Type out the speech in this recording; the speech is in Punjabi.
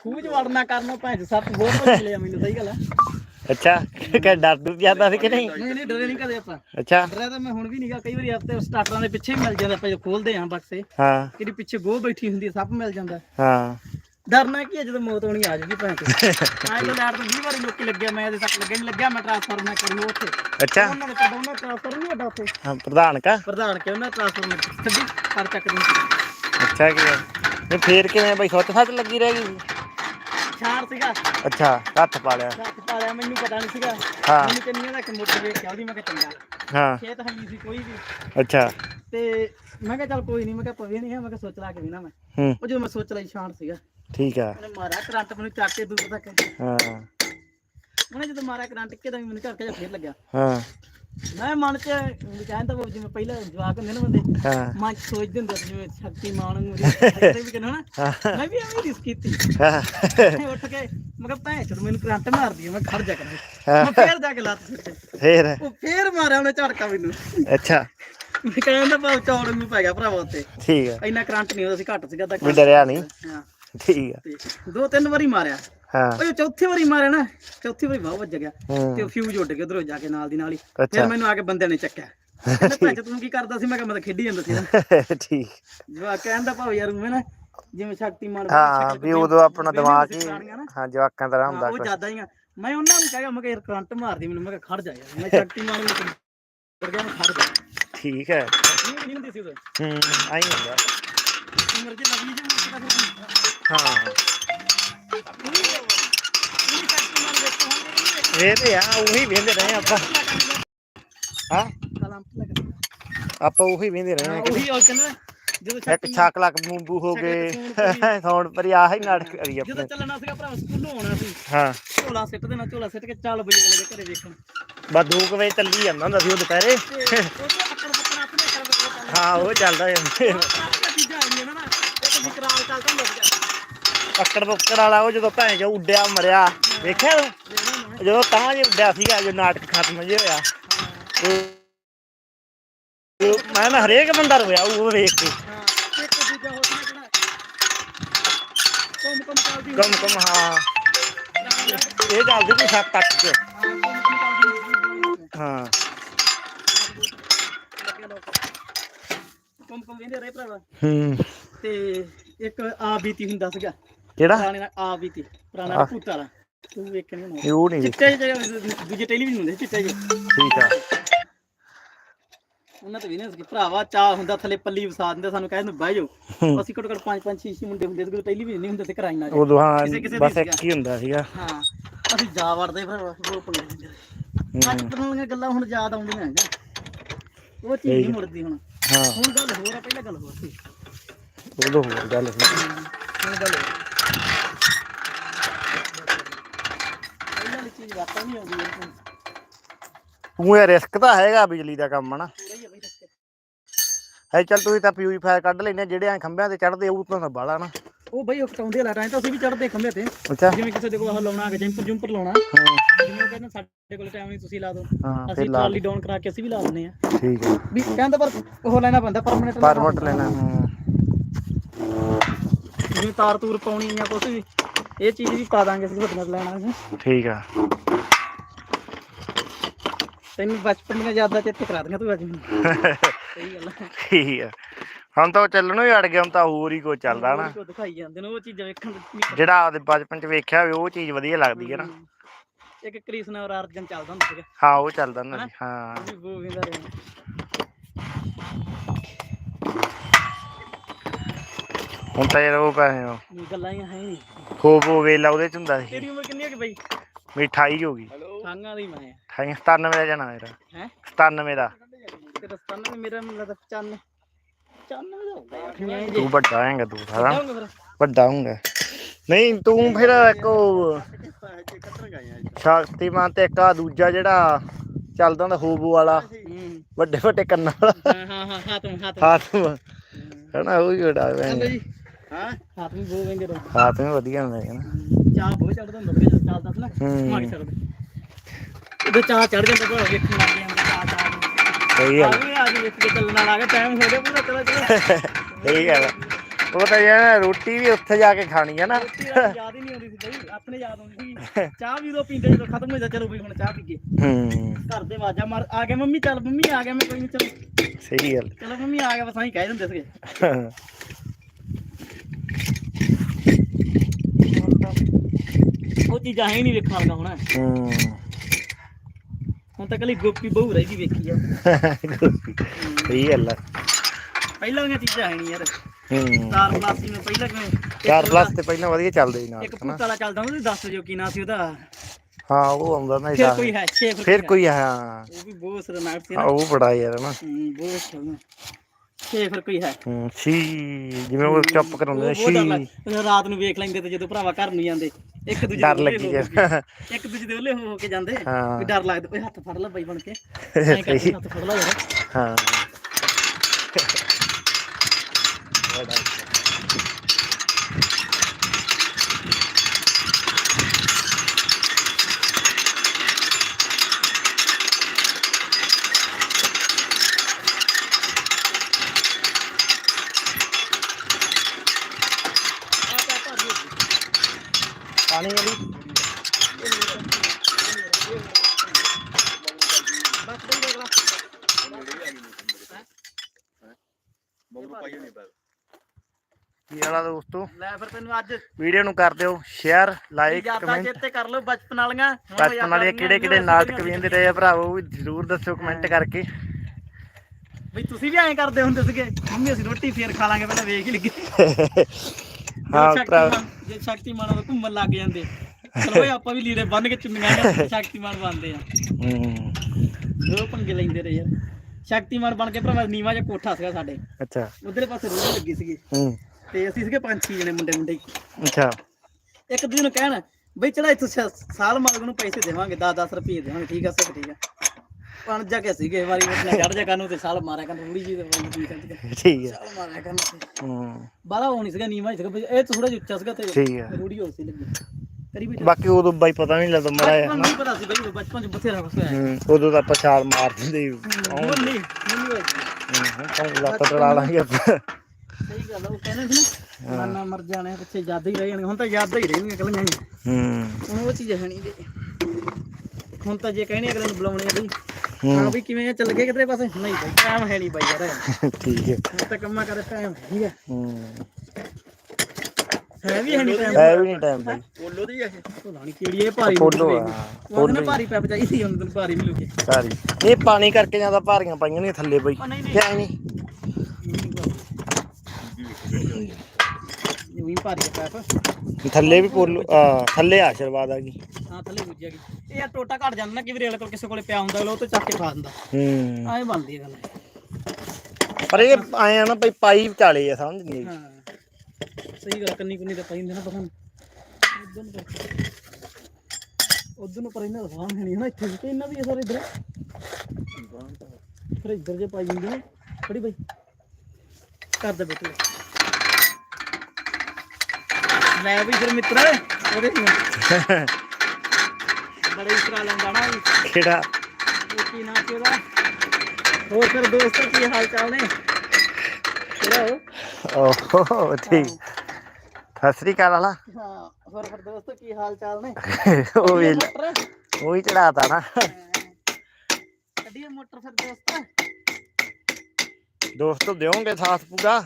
ਖੂਹ ਚ ਵੜਨਾ ਕਰਨਾ ਭੈਣ ਸੱਪ ਬਹੁਤ ਵੱਜ ਲਿਆ ਮੈਨੂੰ ਸਹੀ ਗੱਲ ਆ। ਅੱਛਾ ਕਿ ਡਰ ਡਰ ਜਾਂਦਾ ਸੀ ਕਿ ਨਹੀਂ? ਨਹੀਂ ਨਹੀਂ ਡਰੇ ਨਹੀਂ ਕਦੇ ਆਪਾਂ। ਅੱਛਾ। ਡਰਿਆ ਤਾਂ ਮੈਂ ਹੁਣ ਵੀ ਨਹੀਂਗਾ ਕਈ ਵਾਰੀ ਆਪਤੇ ਸਟਾਰਟਰਾਂ ਦੇ ਪਿੱਛੇ ਵੀ ਮਿਲ ਜਾਂਦਾ ਆਪਾਂ ਜਦੋਂ ਖੋਲਦੇ ਆਂ ਬਕਸੇ ਹਾਂ। ਕਿਹੜੀ ਪਿੱਛੇ ਗੋਹ ਬੈਠੀ ਹੁੰਦੀ ਆ, ਸੱਪ ਮਿਲ ਜਾਂਦਾ। ਹਾਂ। ਡਰਨਾ ਕੀ ਹੈ ਜਦੋਂ ਮੌਤ ਹੋਣੀ ਆ ਜਾਊਗੀ ਭੈਣ ਤੇ ਆਏ ਤਾਂ ਲੈਟ ਤੋਂ 20 ਵਾਰੀ ਲੋਕੀ ਲੱਗਿਆ ਮੈਂ ਅਜੇ ਤੱਕ ਲੱਗਿਆ ਨਹੀਂ ਲੱਗਿਆ ਮੈਂ ਟ੍ਰਾਂਸਫਰ ਨਾ ਕਰੂ ਉੱਥੇ। ਅੱਛਾ। ਉਹਨਾਂ ਦੇ ਕੱਢ ਉਹਨਾਂ ਟ੍ਰਾਂਸਫਰ ਨਹੀਂ ਅੱਡਾ ਉੱਥੇ। ਹਾਂ, ਪ੍ਰਧਾਨ ਕਾ? ਪ੍ਰਧਾਨ ਕੇ ਉਹਨਾਂ ਟ੍ਰਾਂਸਫਰ ਮੈਂ ਕੱਢੀ ਕਰ ਚੱਕ ਦਿੰਦੀ। ਅੱਛਾ ਕੀ ਨਹੀਂ ਫੇਰ ਕਿਵੇਂ ਬਈ ਸੁੱਤ ਸੱਤ ਲੱਗੀ ਰਹਿ ਗਈ? ਛਾਰ ਸੀਗਾ। ਅੱਛਾ ਹੱਥ ਪਾ ਲਿਆ। ਰੱਖ ਪਾ ਲਿਆ ਮੈਨੂੰ ਪਤਾ ਨਹੀਂ ਸੀਗਾ। ਹਾਂ। ਮੈਨੂੰ ਚੰਨੀਆਂ ਦਾ ਇੱਕ ਮੋਟਰ ਵੇਖ ਕੇ ਉਹਦੀ ਮੈਂ ਕਿਹਾ ਚੰਗਾ। ਹਾਂ। ਖੇਤ ਹੈ ਨਹੀਂ ਸੀ ਕੋਈ ਵੀ। ਅੱਛਾ। ਤੇ ਮੈਂ ਕਿਹਾ ਚੱਲ ਕੋਈ ਨਹੀਂ ਮੈਂ ਕਿਹਾ ਪਵੇ ਨਹੀਂ ਹੈ ਮੈਂ ਕਿਹਾ ਸੋਚ ਲਾ ਕੇ ਵੀ ਨਾ ਮੈਂ। ਹੂੰ। ਉਹ ਜਦੋਂ ਮੈਂ ਸੋਚ ਲਈ ਸ਼ਾਂਤ ਸੀਗਾ। ਠੀਕ ਆ। ਉਹਨੇ ਮਾਰਿਆ ਕਰੰਟ ਮੈਨੂੰ ਚੱਕ ਕੇ ਦੂਰ ਤੱਕ। ਹਾਂ। ਉਹਨੇ ਜਦੋਂ ਮਾਰਿਆ ਕਰੰਟ ਇੱਕੇ ਦਾ ਮੈਨੂੰ ਝਟਕਾ ਜਿਹਾ ਫੇਰ ਲੱਗਿਆ। ਹਾਂ। ਮੈਂ ਮਨ ਚ ਕਹਿੰਦਾ ਉਹ ਜਿਵੇਂ ਪਹਿਲਾਂ ਜਵਾਕ ਹੁੰਦੇ ਨਾ ਬੰਦੇ ਹਾਂ। ਮਨ ਚ ਸੋਚਦੇ ਹੁੰਦੇ ਸੀ ਜਿਵੇਂ ਸ਼ਕਤੀਮਾਨ ਨੂੰ ਉਹਦੇ ਵੀ ਕਹਿੰਦਾ ਨਾ ਮੈਂ ਵੀ ਐਵੇਂ ਰਿਸਕ ਕੀਤੀ। ਹਾਂ। ਉੱਠ ਕੇ ਮੈਂ ਕਿਹਾ ਭੈਣ ਚੋਦ ਮੈਨੂੰ ਕਰੰਟ ਮਾਰਦੀ ਆ ਮੈਂ ਖੜ ਜਾ ਕਰਾਂ। ਮੈਂ ਫੇਰ ਜਾ ਕੇ ਲੱਤ ਸੁੱਟੇ ਫੇਰ? ਉਹ ਫੇਰ ਮਾਰਿਆ ਉਹਨੇ ਝਟਕਾ ਮੈਨੂੰ। ਅੱਛਾ। ਮੈਂ ਕਹਿੰਦਾ ਭਾਵ ਚੌੜ ਨੂੰ ਪੈ ਗਿਆ ਭਰਾਵਾ ਉੱਤੇ। ਠੀਕ ਆ। ਇੰਨਾ ਕਰੰਟ ਨਹੀਂ ਹੁੰਦਾ ਸੀ ਘੱਟ ਸੀਗਾ ਤਾਂ ਵੀ ਡਰਿਆ ਨਹੀਂ। ਹਾਂ। ਠੀਕ ਤੇ ਦੋ ਤਿੰਨ ਵਾਰੀ ਮਾਰਿਆ। ਹਾਂ। ਉਹ ਚੌਥੀ ਵਾਰੀ ਮਾਰਿਆ ਨਾ। ਚੌਥੀ ਵਾਰੀ ਬਹੁਤ ਵੱਜ ਗਿਆ। ਤੇ ਉਹ ਫਿਊਜ਼ ਉੱਡ ਗਿਆ ਉਧਰੋਂ ਜਾ ਕੇ ਨਾਲ ਦੀ ਨਾਲ ਹੀ। ਅੱਛਾ। ਫਿਰ ਮੈਨੂੰ ਆ ਕੇ ਬੰਦੇ ਨੇ ਚੱਕਿਆ। ਕਹਿੰਦਾ ਭੈਣ ਚੋਦ ਤੂੰ ਕੀ ਕਰਦਾ ਸੀ? ਮੈਂ ਕਿਹਾ ਮੈਂ ਤਾਂ ਖੇਡੀ ਜਾਂਦਾ ਸੀ ਨਾ। ਠੀਕ। ਜਵਾਕ ਕਹਿੰਦਾ ਭਾਵ ਯਾਰ ਮੈਂ ਨਾ ਜਿਵੇਂ ਸ਼ਕਤੀਮਾਨ ਬਣੀ ਹਾਂ ਵੀ ਉਦੋਂ ਆਪਣਾ ਦਿਮਾਗ ਹੀ ਪੁਰਾਣੀਆਂ ਨਾ। ਹਾਂ ਜਵਾਕਾਂ ਦਾ ਹਾਂ, ਹੁੰਦਾ ਉਹ। ਜ਼ਿਆਦਾ ਹੀ ਆ। ਮੈਂ ਉਹਨਾਂ ਨੂੰ ਕਿਹਾ ਮੈਂ ਕਿਹਾ ਯਾਰ ਕਰੰਟ ਮਾਰਦੀ ਮੈਨੂੰ। ਮੈਂ ਕਿਹਾ ਖੜ ਜਾ ਯਾਰ ਮੈਂ ਸ਼ਕਤੀਮਾਨ ਨੂੰ ਕਰ ਗਿਆ ਮੈਂ ਖੜ ਜਾ। ਠੀਕ ਹੈ। ਨਹੀਂ ਨਹੀਂ ਹੁੰਦੀ ਸੀ ਉਦੋਂ। ਹੂੰ ਆਈ ਹੁੰਦਾ। ਉਮਰ ਜੇ ਨਵੀਂ ਜਿਹੀ ਮੁੱਕ ਦਾ ਹਾਂ। ਇਹ ਤੇ ਆ ਉਹੀ ਵੇਂਦੇ ਰਹੇ ਆਪਾਂ। ਹਾਂ? ਆਪਾਂ ਉਹੀ ਵੇਂਦੇ ਰਹੇ ਆ ਉਹੀ ਉਹ ਕਹਿੰਦਾ ਜਦੋਂ ਇੱਕ ਛਾਕ ਲੱਕ ਬੂੰਬੂ ਹੋ ਗਏ। ਸੌਣ ਪਰੀ ਆਹੀ ਨਾਟਕ ਕਰੀ ਜਦੋਂ ਆਪਣੇ। ਚੱਲਣਾ ਸੀਗਾ ਭਰਾ ਸਕੂਲੋਂ ਆਉਣਾ ਸੀ। ਹਾਂ। ਝੋਲਾ ਸਿੱਟ ਦੇਣਾ ਝੋਲਾ ਸਿੱਟ ਕੇ ਚੱਲ ਬਈ ਅਗਲੇ ਦੇ ਘਰੇ ਵੇਖਣ ਬਸ ਦੋ ਕੁ ਵਜੇ ਚੱਲੀ ਜਾਂਦਾ ਹੁੰਦਾ ਸੀ ਉਹ ਦੁਪਹਿਰੇ। ਹਾਂ ਉਹ ਚੱਲਦਾ ਜਾਂਦਾ। ਪੱਕੜ ਪੁੱਕੜ ਵਾਲਾ ਉਹ ਜਦੋਂ ਭੈਣ ਜੋ ਉੱਡਿਆ ਮਰਿਆ। ਵੇਖਿਆ ਤੂੰ? ਜਦੋਂ ਤਾਂ ਜੇ ਉੱਡਿਆ ਸੀਗਾ ਜੋ ਨਾਟਕ ਖਤਮ ਜੇ ਹੋਇਆ। ਉਹ- ਉਹ ਮੈਂ ਨਾ ਹਰੇਕ ਬੰਦਾ ਰੋਇਆ ਉਹ ਵੇਖ ਕੇ। ਹਾਂ ਇੱਕ ਦੂਜਾ ਕੰਮ ਕੰਮ ਚੱਲਦੀ ਹਾਂ। ਇਹ ਚੱਲਦੀ ਕੋਈ 7 ਤੱਕ ਚ ਹਾਂ। ਕੰਮ ਕੰਮ ਵੇਂਦੇ ਰਹੇ ਭਰਾਵਾ। ਹੂੰ। ਤੇ ਇੱਕ ਆ ਬੀਤੀ ਹੁੰਦਾ ਸੀਗਾ। ਕਿਹੜਾ? ਪੁਰਾਣੇ ਨਾਲ ਆ ਪੁਰਾਣਾ ਭੂਤ ਵਾਲਾ। ਤੂੰ ਵੇਖ ਨਹੀਂ ਹੋਣਾ। ਇਹ ਉਹ ਨਹੀਂ ਚਿੱਟੇ ਜਿਹੜੇ ਦੂਜੇ ਟੈਲੀਵਿਜ਼ਨ ਹੁੰਦੇ ਸੀ ਚਿੱਟੇ ਜਿਹੇ। ਠੀਕ ਆ। ਉਹਨਾਂ ਤੇ ਵੀ ਨਾ ਸੀ ਭਰਾਵਾ ਚਾਹ ਹੁੰਦਾ ਥੱਲੇ ਪੱਲੀ ਵਸਾ ਦਿੰਦੇ ਸਾਨੂੰ ਕਹਿੰਦੇ ਬਹਿ ਜਾਓ। ਅਸੀਂ ਘੱਟੋ ਘੱਟ ਪੰਜ ਪੰਜ ਛੇ ਛੇ ਮੁੰਡੇ ਹੁੰਦੇ ਸੀ ਟੈਲੀਵਿਜ਼ਨ ਨਹੀਂ ਹੁੰਦੇ ਤੇ ਕਰਾਈ ਨਾ ਉਦੋਂ ਹਾਂ ਕਿਸੇ- ਕਿਸੇ ਦੀ ਬਸ ਸੀਗਾ। ਇੱਕ ਹੀ ਹੁੰਦਾ ਸੀਗਾ। ਹਾਂ ਅਸੀਂ ਜਾ ਵੜਦੇ ਫਿਰ ਉਹ ਪਲੇ ਅੱਜ ਪੁਰਾਣੀਆਂ ਗੱਲਾਂ ਹੁਣ ਯਾਦ ਆਉਂਦੀਆਂ ਹੈਗਾ ਉਹ ਚੀਜ਼ ਨਹੀਂ ਮੁੜਦੀ ਹੁਣ। ਹਾਂ। ਹੁਣ ਗੱਲ ਹੋਰ ਆ ਪਹਿਲਾਂ ਗੱਲ ਹੋਰ ਸੀ। ਉਦੋਂ ਹੋਰ ਗੱਲ ਸੀ। ਹੁਣ ਗੱਲ ਹੋਰ। ਪਹਿਲਾਂ ਵਾਲੀ ਚੀਜ਼ ਵਾਪਸ ਨਹੀਂ ਆਉਂਦੀ ਯਾਰ ਹੁਣ ਉਹ ਇਹ ਰਿਸਕ ਤਾਂ ਹੈਗਾ ਬਿਜਲੀ ਦਾ ਕੰਮ ਹਨਾ? ਪੂਰਾ ਹੀ ਆ ਬਈ ਰਸਤੇ ਹੈ ਚੱਲ ਤੁਸੀਂ ਤਾਂ ਪਿਊਰੀਫਾਇਰ ਕੱਢ ਲੈਨੇ ਜਿਹੜੇ ਐ ਖੰਭਿਆਂ ਤੇ ਚੜਦੇ ਉਹ ਤਾਂ ਬਾਲਾ ਨਾ ਉਹ ਬਈ ਉਹ ਕਟਾਉਂਦੇ ਲਾਟਾਂ ਤਾਂ ਅਸੀਂ ਵੀ ਚੜਦੇ ਖੰਭੇ ਤੇ। ਅੱਛਾ। ਜਿਵੇਂ ਕਿਸੇ ਦੇ ਕੋਲ ਆਹ ਲਾਉਣਾ ਹੈ ਜੰਪਰ ਜੰਪਰ ਲਾਉਣਾ। ਹਾਂ। ਜਿਵੇਂ ਉਹ ਕਹਿੰਦੇ ਸਾਡੇ ਕੋਲ ਟਾਈਮ ਨਹੀਂ ਤੁਸੀਂ ਲਾ ਦਿਓ। ਹਾਂ ਅਸੀਂ ਫਿਰ ਲਾ ਟਰਾਲੀ ਡਾਊਨ ਕਰਾ ਕੇ ਅਸੀਂ ਵੀ ਲਾ ਦਿੰਦੇ ਆ। ਠੀਕ ਹੈ ਵੀ ਕਹਿੰਦਾ ਪਰ ਉਹ ਲੈਣਾ ਪੈਂਦਾ ਪਰਮਨੈਂਟ ਪਰਮਟ ਲੈਣਾ ਹਾਂ। ਜਿਵੇਂ ਤਾਰ ਤੂਰ ਪਾਉਣੀ ਜਾਂ ਕੁਝ ਵੀ। ਇਹ ਚੀਜ਼ ਵੀ ਪਾ ਦਾਂਗੇ ਅਸੀਂ ਵੱਡੀਆਂ ਲੈਣਾ ਹੈ ਠੀਕ ਆ। ਤੈਨੂੰ ਬਚਪਨ ਦੀਆਂ ਯਾਦਾਂ ਚੇਤੇ ਕਰਾ ਦਿੰਗਾ ਤੂੰ ਅੱਜ ਮੈਨੂੰ। ਸਹੀ ਗੱਲ ਹੈ ਠੀਕ ਆ। ਹੁਣ ਤਾਂ ਉਹ ਚੱਲਣੋਂ ਹੀ ਅੜ ਗਿਆ ਹੁਣ ਤਾਂ ਹੋਰ ਹੀ ਕੁਝ ਚੱਲਦਾ ਨਾ। ਉਹ ਦਿਖਾਈ ਜਾਂਦੇ ਨੇ ਉਹ ਚੀਜ਼ਾਂ ਵੇਖਣ ਨੂੰ ਜਿਹੜਾ ਆਪਦੇ ਬਚਪਨ ਚ ਵੇਖਿਆ ਹੋਵੇ ਉਹ ਚੀਜ਼ ਵਧੀਆ ਲੱਗਦੀ ਹੈ ਨਾ। ਇੱਕ ਕ੍ਰਿਸ਼ਨ ਔਰ ਅਰਜਨ ਚੱਲਦਾ ਹੁੰਦਾ ਸੀਗਾ। ਹਾਂ ਉਹ ਚੱਲਦਾ ਨਾ ਜੀ, ਹਾਂ? ਉਹ ਵੀ ਬਹੁਤ ਵਿੰਦਾ ਰਿਹਾ ਹੁਣ ਤਾਂ ਯਾਰ ਉਹ ਪੈਸੇ ਇਹ ਗੱਲਾਂ ਹੀ ਹੈ ਨਹੀਂ। ਵੇਲਾ ਉਹਦੇ ਚ ਹੁੰਦਾ ਸੀ। ਤੇਰੀ ਉਮਰ ਕਿੰਨੀ ਹੈ ਕਿ ਬਈ 28 ਹੋ ਗਈ। ਠਾਂਗਾ ਦੀ ਮੈਂ। 28 97 ਦਾ ਜਾਣਾ ਮੇਰਾ। ਹੈ? 97 ਦਾ। ਤੇ ਰਸਤਾਨਾ ਵੀ ਮੇਰਾ ਮੈਨੂੰ ਲੱਗਦਾ 95 95 ਦਾ ਹੁੰਦਾ ਯਾਰ। ਕਿੰਨੇ ਜੇ ਤੂੰ ਵੱਡਾ ਹੈਗਾ ਤੂੰ ਸਾਰਾ। ਵੱਡਾ ਹੁੰਗਾ ਨਹੀਂ ਤੂੰ ਫਿਰ ਇੱਕ ਸ਼ਕਤੀਮਾਨ ਤੇ ਇੱਕ ਆ ਦੂਜਾ ਜਿਹੜਾ ਚੱਲਦਾ ਹੁੰਦਾ ਹੋਬੋ ਵਾਲਾ। ਹੂੰ। ਵੱਡੇ ਵੱਡੇ ਕੰਨਾਂ ਵਾਲਾ। ਹਾਂ ਹਾਂ ਹਾਂ ਹਾਤਮ ਹਾਤਮ ਹਾਤਮ ਹਨਾ ਉਹ ਵੀ ਵੱਡਾ ਕਹਿੰਦਾ ਹੈ? ਬਹੁਤ ਵੰਗੇ ਹਾਤਮ ਵਧੀਆ ਹੁੰਦਾ ਹੈ ਨਾ। ਚਾਹ ਬਹੁਤ ਚੜਦਾ ਹੁੰਦਾ ਜਦੋਂ ਚੱਲਦਾ ਸੀ ਨਾ। ਮਾੜੀ ਚੜਦਾ ਉਹਦੇ ਚਾਹ ਚੜ ਜਾਂਦਾ ਭਰਾ ਵੇਖਣ ਲੱਗ ਜਾਂਦਾ ਚਾਹ ਚਾਹ। ਸਹੀ ਗੱਲ। ਵੀ ਆ ਜੀ ਵੇਖ ਕੇ ਚੱਲਣ ਵਾਲਾ ਆ ਗਿਆ ਟਾਈਮ ਹੋ ਗਿਆ ਪੂਰਾ ਚਲੋ ਚਲੋ। ਸਹੀ ਗੱਲ ਆ। ਉਹ ਤਾਂ ਯਾਰ ਰੋਟੀ ਵੀ ਉੱਥੇ ਜਾ ਕੇ ਖਾਣੀ ਹੈ ਨਾ। ਰੋਟੀ ਰਾਤੀ ਯਾਦ ਹੀ ਨਹੀਂ ਆਉਂਦੀ ਸੀ ਬਈ ਆਪਣੇ ਯਾਦ ਆਉਂਦੀ ਸੀ। ਚਾਹ ਵੀ ਉਦੋਂ ਪੀਂਦੇ ਜਦੋਂ ਖਤਮ ਹੋ ਜਾਂਦਾ ਚਲੋ ਬਈ ਹੁਣ ਚਾਹ ਪੀਏ। ਹੂੰ। ਘਰ ਦੇ ਆਵਾਜ਼ਾਂ ਮਾਰ ਆ ਗਿਆ ਮੰਮੀ ਚੱਲ ਮੰਮੀ ਆ ਗਿਆ ਮੈਂ ਕੋਈ ਨਹੀਂ ਚਲੋ। ਸਹੀ ਗੱਲ। ਚਲੋ ਮੰਮੀ ਆ ਗਿਆ ਬਸ ਅਸੀਂ ਕਹਿ ਦਿੰਦੇ ਸੀਗੇ। ਉਹ ਚੀਜ਼ਾਂ ਹੈ ਨਹੀਂ ਵੇਖਣ ਵਾਲੀਆਂ ਹੁਣ। ਹੂੰ। ਹੁਣ ਤਾਂ ਕੱਲੀ ਗੋਪੀ ਬਹੂ ਰਹੀ ਦੀ ਵੇਖੀ ਆ। ਸਹੀ ਗੱਲ ਆ। ਪਹਿਲਾਂ ਵਾਲੀਆਂ ਚੀਜ਼ਾਂ ਹੈ ਨਹੀਂ ਯਾਰ। ਹੂੰ। ਸਟਾਰ ਪਲੱਸ ਨੂੰ ਪਹਿਲਾਂ ਕਿਵੇਂ ਚਾਰ ਪਲੱਸ ਤੇ ਪਹਿਲਾਂ ਵਧੀਆ ਚੱਲਦੇ ਸੀ ਇੱਕ ਨਾਟਕ ਨਾ ਭੂਤ ਵਾਲਾ ਚੱਲਦਾ ਹੁੰਦਾ ਸੀ ਦੱਸ ਦਿਓ ਕੀ ਨਾਂ ਸੀ ਉਹਦਾ। ਹਾਂ ਉਹ ਆਉਂਦਾ ਨਾ ਫਿਰ ਇਹਦਾ। ਕੋਈ ਹੈ ਛੇ ਫਿਰ ਕੋਈ ਹਾਂ ਉਹ ਵੀ ਬਹੁਤ ਸਰਨਾਟ ਸੀ ਨਾ। ਉਹ ਬੜਾ ਯਾਰ ਨਾ ਹੂੰ, ਬਹੁਤ ਸੋਹਣਾ। ਛੇ ਫਿਰ ਕੋਈ ਹੈ। ਹੂੰ ਸੀ ਜਿਵੇਂ ਉਹ ਚੁੱਪ ਕਰਾਉਂਦੇ ਨੇ ਉਹ ਬਹੁਤ ਡਰ ਸੀ ਲੱਗ- ਉਹ ਰਾਤ ਨੂੰ ਵੇਖ ਲੈਂਦੇ ਤੇ ਜਦੋਂ ਭਰਾਵਾ ਘਰ ਨੂੰ ਜਾਂਦੇ ਇੱਕ ਦੂਜੇ ਡਰ ਦੇ ਲੱਗੀ ਹੋ ਜਾਂਦਾ। ਕੇ- ਇੱਕ ਦੂਜੇ ਦੇ ਉਹਲੇ ਹੋ ਕੇ ਜਾਂਦੇ ਹਾਂ। ਵੀ ਡਰ ਲੱਗਦਾ ਓਏ ਹੱਥ ਫੜ ਲੈ ਬਾਈ ਬਣ ਕੇ। ਐਂ ਕਰਕੇ ਸਹੀ ਹੱਥ ਫੜ ਲੈ ਯਾਰ। ਹਾਂ। ਪਾਣੀ ਵਾਲੀ। ਬਸ ਕੀ ਵਾਲਾ ਦੋਸਤੋ? ਲੈ ਫਿਰ ਤੈਨੂੰ ਅੱਜ ਵੀਡੀਓ ਨੂੰ ਕਰ ਦਿਓ ਸ਼ੇਅਰ ਲਾਈਕ ਯਾਦਾਂ ਕਮੈਂਟ ਚੇਤੇ ਕਰ ਲਓ ਬਚਪਨ ਵਾਲੀਆਂ। ਬਚਪਨ ਵਾਲੇ ਕਿਹੜੇ ਕਿਹੜੇ ਨਾਟਕ ਵੇਂਦੇ ਰਹੇ ਆ ਭਰਾਵੋ ਉਹ ਵੀ ਜ਼ਰੂਰ ਦੱਸਿਓ ਕਮੈਂਟ ਕਰਕੇ। ਬਈ ਤੁਸੀਂ ਵੀ ਐਂ ਕਰਦੇ ਹੁੰਦੇ ਸੀਗੇ ਮੰਮੀ ਅਸੀਂ ਰੋਟੀ ਫੇਰ ਖਾ ਲਾਂਗੇ ਪਹਿਲਾਂ ਵੇਖ ਹੀ ਲੱਗੇ ਹਾਂ ਜੇ ਸ਼ਕਤੀਮਾਨ ਉਹ ਘੁੰਮਣ ਲੱਗ ਜਾਂਦੇ। ਚਲੋ ਆਪਾਂ ਵੀ ਲੀੜੇ ਬੰਨ ਕੇ ਚੁੰਨੀਆਂ ਨਾਲ ਸ਼ਕਤੀਮਾਨ ਬਣਦੇ ਆ। ਹੂੰ। ਉਹ ਪੰਗੇ ਲੈਂਦੇ ਰਹੇ ਯਾਰ ਸ਼ਕਤੀਮਾਨ ਬਣ ਕੇ ਭਰਾ ਨੀਵਾ ਜਿਹਾ ਕੋਠਾ ਸੀਗਾ ਸਾਡੇ। ਅੱਛਾ। ਉਧਰਲੇ ਪਾਸੇ ਰੋਡ ਲੱਗੀ ਸੀਗੀ। ਹੂੰ। ਤੇ ਅਸੀਂ ਸੀਗੇ ਪੰਜ ਛੇ ਜਣੇ ਮੁੰਡੇ ਮੁੰਡੇ। ਅੱਛਾ। ਇੱਕ ਦੂਜੇ ਨੂੰ ਕਹਿਣ ਬਈ ਚੜਾ ਇੱਥੋਂ ਸਾਲ ਮਾਲਕ ਨੂੰ ਪੈਸੇ ਦੇਵਾਂਗੇ 10 10 ਰੁਪਏ ਦੇਵਾਂਗੇ ਠੀਕ ਆ ਸਭ ਠੀਕ ਆ। ਪਣ ਜਾ ਕੇ ਸੀਗੇ ਵਾਰੀ ਉਹਨੇ ਚੜ ਜਾ ਕਾਨੂੰ ਤੇ ਸਾਲ ਮਾਰਿਆ ਕਰਨ ਥੋੜੀ ਜੀ ਤੇ ਠੀਕ ਹੈ। ਸਾਲ ਮਾਰਿਆ ਕਰਨ ਹੂੰ। ਬਾਲਾ ਹੋਣੀ ਸੀਗਾ ਨੀਵਾ ਹੀ ਸੀਗਾ ਇਹ ਥੋੜਾ ਜਿਹਾ ਉੱਚਾ ਸੀਗਾ ਤੇ ਠੀਕ ਹੈ। ਰੂੜੀ ਹੋ ਸੀ ਲੱਗੀ। ਕਰੀ ਬੈਠਾ। ਬਾਕੀ ਉਦੋਂ ਬਾਈ ਪਤਾ ਨਹੀਂ ਲੱਗਦਾ ਮੜਾ ਬਚਪਨ ਨੂੰ ਪਤਾ ਸੀ ਬਈ ਬਚਪਨ ਚ ਬਥੇਰਾ ਕੁਛ ਹੋਇਆ ਹੂੰ ਉਦੋਂ ਤਾਂ ਆਪਾਂ ਛਾਲ ਮਾਰ ਦਿੰਦੇ ਸੀ। ਨਹੀਂ ਨਹੀਂ ਹੋਇਆ ਹੂੰ ਹੁਣ ਲੱਤ ਟੜਾ ਲਾਂਗੇ ਆਪਾਂ। ਸਹੀ ਗੱਲ ਆ ਉਹ ਕਹਿੰਦੇ ਸੀ ਨਾ ਨਾਨਾ ਮਰ ਜਾਣੇ ਪਿੱਛੇ ਯਾਦ ਹੀ ਰਹਿ ਜਾਣਗੇ ਹੁਣ ਤਾਂ ਯਾਦਾਂ ਹੀ ਰਹਿਣਗੀਆਂ ਕੱਲੀਆਂ ਹੀ। ਹੂੰ। ਹੁਣ ਉਹ ਚੀਜ਼ ਹੈ ਨਹੀਂ ਜੀ। ਹੁਣ ਤਾਂ ਜੇ ਕਹਿਣੀ ਅਗਲੇ ਨੂੰ ਬੁਲਾਉਣੀ ਆ ਬਈ। ਹੂੰ। ਹਾਂ ਵੀ ਕਿਵੇਂ ਆ, ਚੱਲ ਗਏ ਕਿਧਰੇ ਪਾਸੇ? ਨਹੀਂ ਬਈ ਟਾਈਮ ਹੈ ਨਹੀਂ ਬਾਈ ਯਾਰ। ਠੀਕ ਹੈ। ਹੁਣ ਤਾਂ ਕੰਮਾਂ ਕਰੇ ਟਾਈਮ ਠੀਕ ਹੈ। ਹੂੰ। ਹੈ ਵੀ ਹੈ ਨਹੀਂ ਟਾਈਮ ਹੈ ਵੀ ਨਹੀਂ ਟਾਈਮ ਬਾਈ। ਪੋਲੋ ਦੀ ਇਹ। ਪਤਾ ਨਹੀਂ ਕਿਹੜੀ ਇਹ ਭਾਰੀ ਪੋਲੋ ਮਿਲੂ ਆ, ਪਈ। ਉਹਦੇ ਨਾਲ ਭਾਰੀ ਪੈਪ ਚਾਹੀਦੀ ਹੁਣ ਤੈਨੂੰ ਭਾਰੀ ਮਿਲੂਗੀ। ਸਾਰੀ ਇਹ ਪਾਣੀ ਕਰਕੇ ਜ਼ਿਆਦਾ ਭਾਰੀਆਂ ਪਾਈਆਂ ਨੇ ਥੱਲੇ ਬਈ। ਨਹੀਂ ਨਹੀਂ ਕਿਆ ਨਹੀਂ ਵੀ ਭਾਰੀ ਆ ਪੈਪ। ਥੱਲੇ ਵੀ ਪੋਲੋ ਆ ਥੱਲੇ ਆਸ਼ੀਰਵਾਦ ਆ ਗਈ। ਹਾਂ ਥੱਲੇ ਗੁੱਜਿਆ ਗਈ। ਇਹ ਯਾਰ ਟੋਟਾ ਘਟ ਜਾਂਦਾ ਨਾ ਕਿ ਵੀਰੇ ਵਾਲੇ ਕੋਲ ਕਿਸੇ ਕੋਲੇ ਪਿਆ ਹੁੰਦਾ ਉਹ ਤੋਂ ਚੱਕ ਕੇ ਖਾ ਦਿੰਦਾ। ਹੂੰ। ਆਏ ਬਣਦੀ ਹੈ ਗੱਲ। ਪਰ ਇਹ ਆਏ ਆ ਨਾ ਬਈ ਪਾਈ ਵਿਚਾਲੇ ਆ ਸਮਝ ਨਹੀਂ ਆਈ। ਹਾਂ। ਸਹੀ ਗੱਲ ਕੰਨੀ ਕੁੰਨੀ ਤਾਂ ਪਈ ਹੁੰਦੇ ਨਾ ਪਤਾ ਨੂੰ। ਉਧਰ ਨੂੰ ਪਰ ਇਹਨਾਂ ਦਾ ਸਾਹਮ ਹੈ ਨਹੀਂ ਨਾ ਇੱਥੇ ਤੇ ਇਹਨਾਂ ਦੀ ਸਾਰੇ ਇਧਰ। ਫਿਰ ਇੱਧਰ ਜੇ ਪਾਈ ਹੁੰਦੀ ਨੇ ਫੜੀ ਬਈ। ਕਰ ਦੇ ਬੇਟੇ ਲੈ ਵੀ ਫਿਰ ਮਿੱਤਰ ਉਹਦੇ ਕੀ ਬੜੇ ਇਸਰਾ ਲੈਂਦਾ ਨਾ ਕਿਹੜਾ? ਕੀ ਨਾਂ ਸੀ ਉਹਦਾ? ਹੋਰ ਫਿਰ ਦੋਸਤੋ ਕੀ ਹਾਲ ਚਾਲ ਨੇ? ਕਿਹੜਾ ਉਹ ਓਹ ਠੀਕ। ਸਤਿ ਸ੍ਰੀ ਅਕਾਲ ਵਾਲਾ ਹਾਂ ਹੋਰ ਫਿਰ ਦੋਸਤੋ ਕੀ ਹਾਲ ਚਾਲ ਨੇ? ਉਹ ਵੀ ਉਹ ਹੀ ਚੜਾਤਾ ਨਾ। ਕੱਢੀਏ ਮੋਟਰ ਫਿਰ ਦੋਸਤ। ਦੋਸਤੋ ਦਿਓਗੇ ਸਾਥ ਪੂਰਾ।